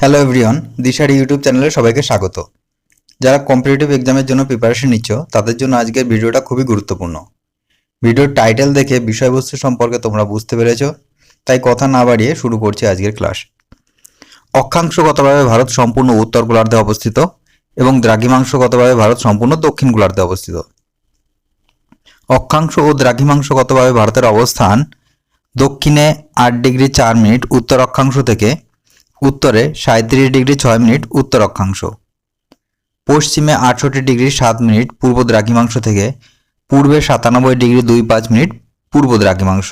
Hello everyone দিশারি YouTube চ্যানেলে সবাইকে স্বাগত। যারা কম্পিটিটিভ এক্সামের জন্য প্রিপারেশন নিচ্ছ, তাদের জন্য আজকের ভিডিওটা খুবই গুরুত্বপূর্ণ। ভিডিওর টাইটেল দেখে বিষয়বস্তু সম্পর্কে তোমরা বুঝতে পেরেছ, তাই কথা না বাড়িয়ে শুরু করছি আজকের ক্লাস অক্ষাংশগতভাবে ভারত সম্পূর্ণ উত্তর গোলার্ধে অবস্থিত এবং দ্রাঘিমাংশগতভাবে ভারত সম্পূর্ণ দক্ষিণ গোলার্ধে অবস্থিত। অক্ষাংশ ও দ্রাঘিমাংশগতভাবে ভারতের অবস্থান দক্ষিণে আট ডিগ্রি চার মিনিট, উত্তর অক্ষাংশ থেকে উত্তরে সাঁত্রিশ ডিগ্রি ছয় মিনিট উত্তর অক্ষাংশ। পশ্চিমে আটষট্টি ডিগ্রি সাত মিনিট পূর্ব দ্রাঘিমাংশ থেকে পূর্বে সাতানব্বই ডিগ্রি দুই পাঁচ মিনিট পূর্ব দ্রাঘিমাংশ।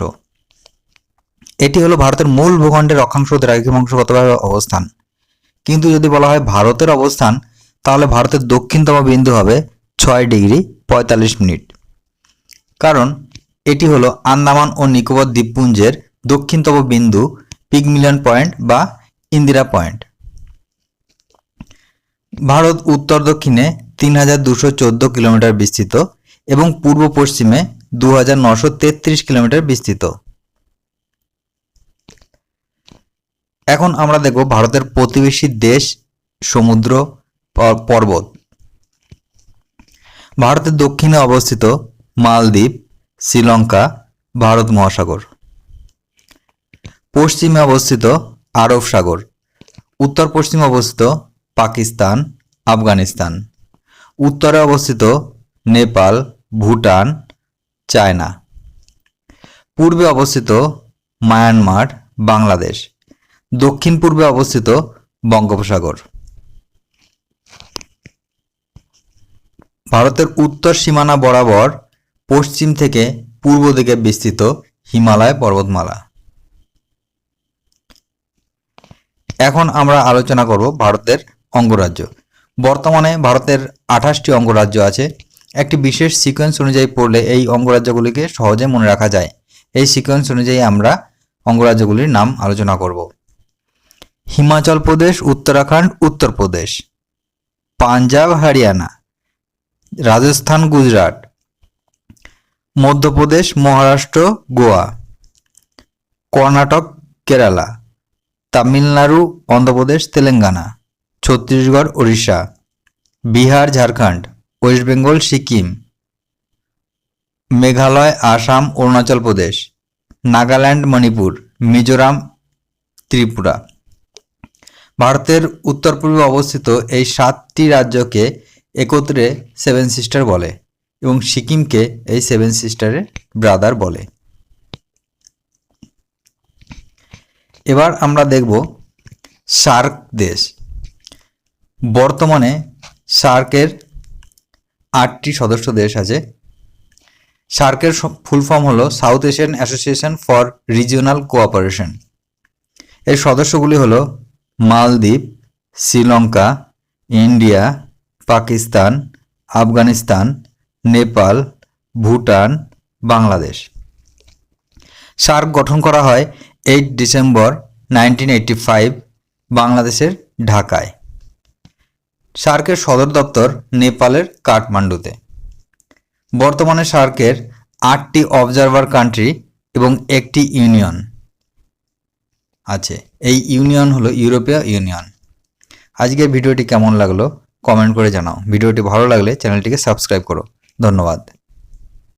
এটি হলো ভারতের মূল ভূখণ্ডের অক্ষাংশ দ্রাঘিমাংশগতভাবে অবস্থান। কিন্তু যদি বলা হয় ভারতের অবস্থান, তাহলে ভারতের দক্ষিণতম বিন্দু হবে ছয় ডিগ্রি পঁয়তাল্লিশ মিনিট। কারণ এটি হলো আন্দামান ও নিকোবর দ্বীপপুঞ্জের দক্ষিণতম বিন্দু পিগমিলিয়ন পয়েন্ট বা ইন্দিরা পয়েন্ট। ভারত উত্তর দক্ষিণে তিন হাজার দুশো কিলোমিটার বিস্তৃত এবং পূর্ব পশ্চিমে দু হাজার নশো তেত্রিশ কিলোমিটার বিস্তৃত। এখন আমরা দেখব ভারতের প্রতিবেশী দেশ, সমুদ্র পর্বত। ভারতের দক্ষিণে অবস্থিত মালদ্বীপ, শ্রীলঙ্কা, ভারত মহাসাগর। পশ্চিমে অবস্থিত আরব সাগর। উত্তর পশ্চিমে অবস্থিত পাকিস্তান, আফগানিস্তান। উত্তরে অবস্থিত নেপাল, ভুটান, চায়না। পূর্বে অবস্থিত মায়ানমার, বাংলাদেশ। দক্ষিণ পূর্বে অবস্থিত বঙ্গোপসাগর। ভারতের উত্তর সীমানা বরাবর পশ্চিম থেকে পূর্ব দিকে বিস্তৃত হিমালয় পর্বতমালা। এখন আমরা আলোচনা করব ভারতের অঙ্গরাজ্য। বর্তমানে ভারতের আঠাশটি অঙ্গরাজ্য আছে। একটি বিশেষ সিকোয়েন্স অনুযায়ী পড়লে এই অঙ্গরাজ্যগুলিকে সহজে মনে রাখা যায়। এই সিকোয়েন্স অনুযায়ী আমরা অঙ্গরাজ্যগুলির নাম আলোচনা করব। হিমাচল প্রদেশ, উত্তরাখণ্ড, উত্তরপ্রদেশ, পাঞ্জাব, হরিয়ানা, রাজস্থান, গুজরাট, মধ্যপ্রদেশ, মহারাষ্ট্র, গোয়া, কর্ণাটক, কেরালা। তামিলনাড়ু, অন্ধ্রপ্রদেশ, তেলেঙ্গানা, ছত্তিশগড়, ওড়িশা, বিহার, ঝাড়খণ্ড, ওয়েস্ট বেঙ্গল, সিকিম, মেঘালয়, আসাম, অরুণাচল প্রদেশ, নাগাল্যান্ড, মণিপুর, মিজোরাম, ত্রিপুরা। ভারতের উত্তর পূর্বে অবস্থিত এই সাতটি রাজ্যকে একত্রে সেভেন সিস্টার বলে এবং সিকিমকে এই সেভেন সিস্টারের ব্রাদার বলে। এবার আমরা দেখব সার্ক দেশ। বর্তমানে সার্কের আটটি সদস্য দেশ আছে। সার্কের ফুল ফর্ম হলো South Asian Association for Regional Cooperation এর সদস্যগুলি হলো মালদ্বীপ, শ্রীলঙ্কা, ইন্ডিয়া, পাকিস্তান, আফগানিস্তান, নেপাল, ভুটান, বাংলাদেশ। সার্ক গঠন করা হয় এইট ডিসেম্বর নাইনটিন বাংলাদেশের ঢাকায়। সার্কের সদর দপ্তর নেপালের কাঠমান্ডুতে। বর্তমানে সার্কের আটটি অবজারভার কান্ট্রি এবং একটি ইউনিয়ন আছে। এই ইউনিয়ন হলো ইউরোপীয় ইউনিয়ন। আজকের ভিডিওটি কেমন লাগল কমেন্ট করে জানাও। ভিডিওটি ভালো লাগলে চ্যানেলটিকে সাবস্ক্রাইব করো। ধন্যবাদ।